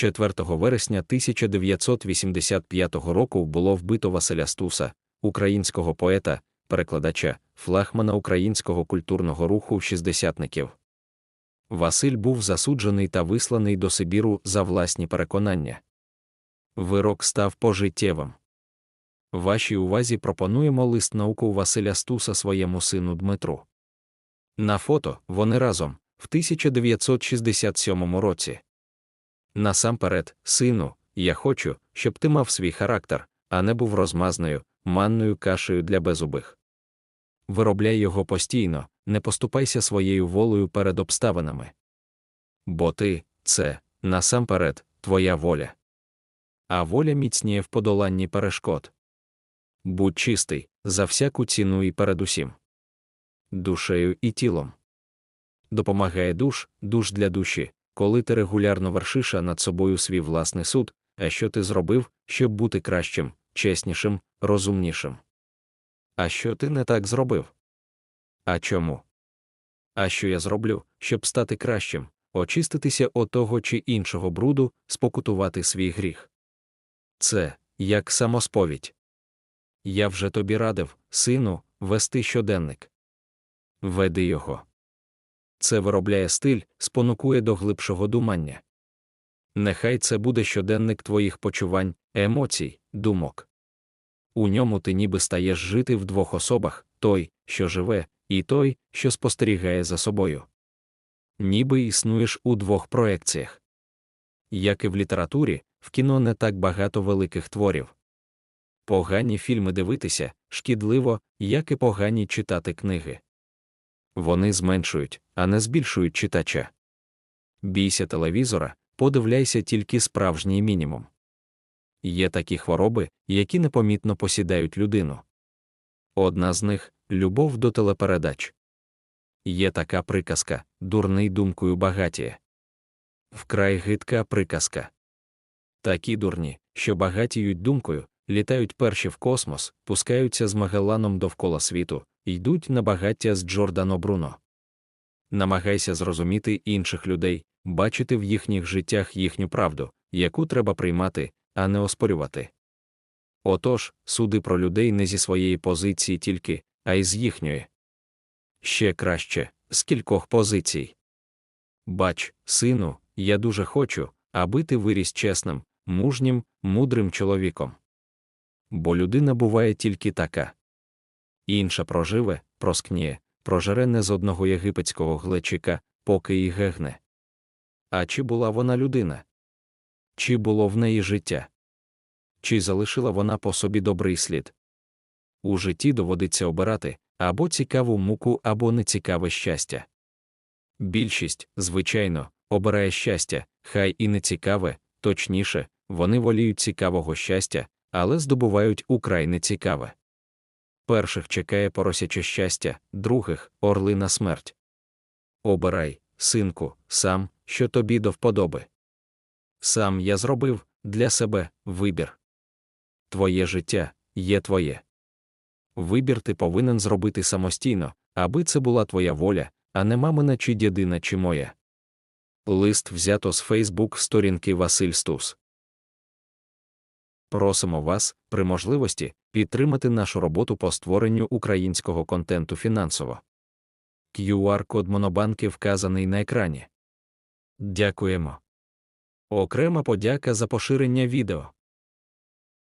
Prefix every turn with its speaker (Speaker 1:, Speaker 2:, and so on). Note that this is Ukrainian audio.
Speaker 1: 4 вересня 1985 року було вбито Василя Стуса, українського поета, перекладача, флагмана українського культурного руху шістдесятників. Василь був засуджений та висланий до Сибіру за власні переконання. Вирок став пожиттєвим. Вашій увазі пропонуємо лист науку Василя Стуса своєму сину Дмитру. На фото вони разом в 1967 році. Насамперед, сину, я хочу, щоб ти мав свій характер, а не був розмазною, манною кашею для безубих. Виробляй його постійно, не поступайся своєю волею перед обставинами. Бо ти це, насамперед, твоя воля. А воля міцніє в подоланні перешкод. Будь чистий, за всяку ціну і передусім. Душею і тілом. Допомагає душ, душ для душі, коли ти регулярно вершиш над собою свій власний суд, а що ти зробив, щоб бути кращим, чеснішим, розумнішим. А що ти не так зробив? А чому? А що я зроблю, щоб стати кращим, очиститися от того чи іншого бруду, спокутувати свій гріх? Це як самосповідь. Я вже тобі радив, сину, вести щоденник. Веди його. Це виробляє стиль, спонукує до глибшого думання. Нехай це буде щоденник твоїх почувань, емоцій, думок. У ньому ти ніби стаєш жити в двох особах той, що живе, і той, що спостерігає за собою. Ніби існуєш у двох проекціях. Як і в літературі, в кіно не так багато великих творів. Погані фільми дивитися шкідливо, як і погані читати книги. Вони зменшують, а не збільшують читача. Бійся телевізора, подивляйся тільки справжній мінімум. Є такі хвороби, які непомітно посідають людину. Одна з них любов до телепередач. Є така приказка, дурний думкою багатіє. Вкрай гидка приказка. Такі дурні, що багатіють думкою, літають перші в космос, пускаються з Магелланом довкола світу, йдуть на багаття з Джордано Бруно. Намагайся зрозуміти інших людей, бачити в їхніх життях їхню правду, яку треба приймати, а не оспорювати. Отож, суди про людей не зі своєї позиції тільки, а й з їхньої. Ще краще, з кількох позицій. Бач, сину, я дуже хочу, аби ти виріс чесним, мужнім, мудрим чоловіком. Бо людина буває тільки така. Інша проживе, проскніє, прожере не з одного єгипетського глечика, поки і гегне. А чи була вона людина? Чи було в неї життя? Чи залишила вона по собі добрий слід? У житті доводиться обирати або цікаву муку, або нецікаве щастя. Більшість, звичайно, обирає щастя, хай і нецікаве, точніше, вони воліють цікавого щастя, але здобувають украй нецікаве. Перших чекає поросяче щастя, других орлина смерть. Обирай, синку, сам, що тобі до вподоби. Сам я зробив для себе вибір. Твоє життя є твоє. Вибір ти повинен зробити самостійно, аби це була твоя воля, а не мамина чи дідина чи моя. Лист взято з Фейсбук сторінки Василь Стус. Просимо вас, при можливості, підтримати нашу роботу по створенню українського контенту фінансово. QR-код Монобанки вказаний на екрані. Дякуємо. Окрема подяка за поширення відео.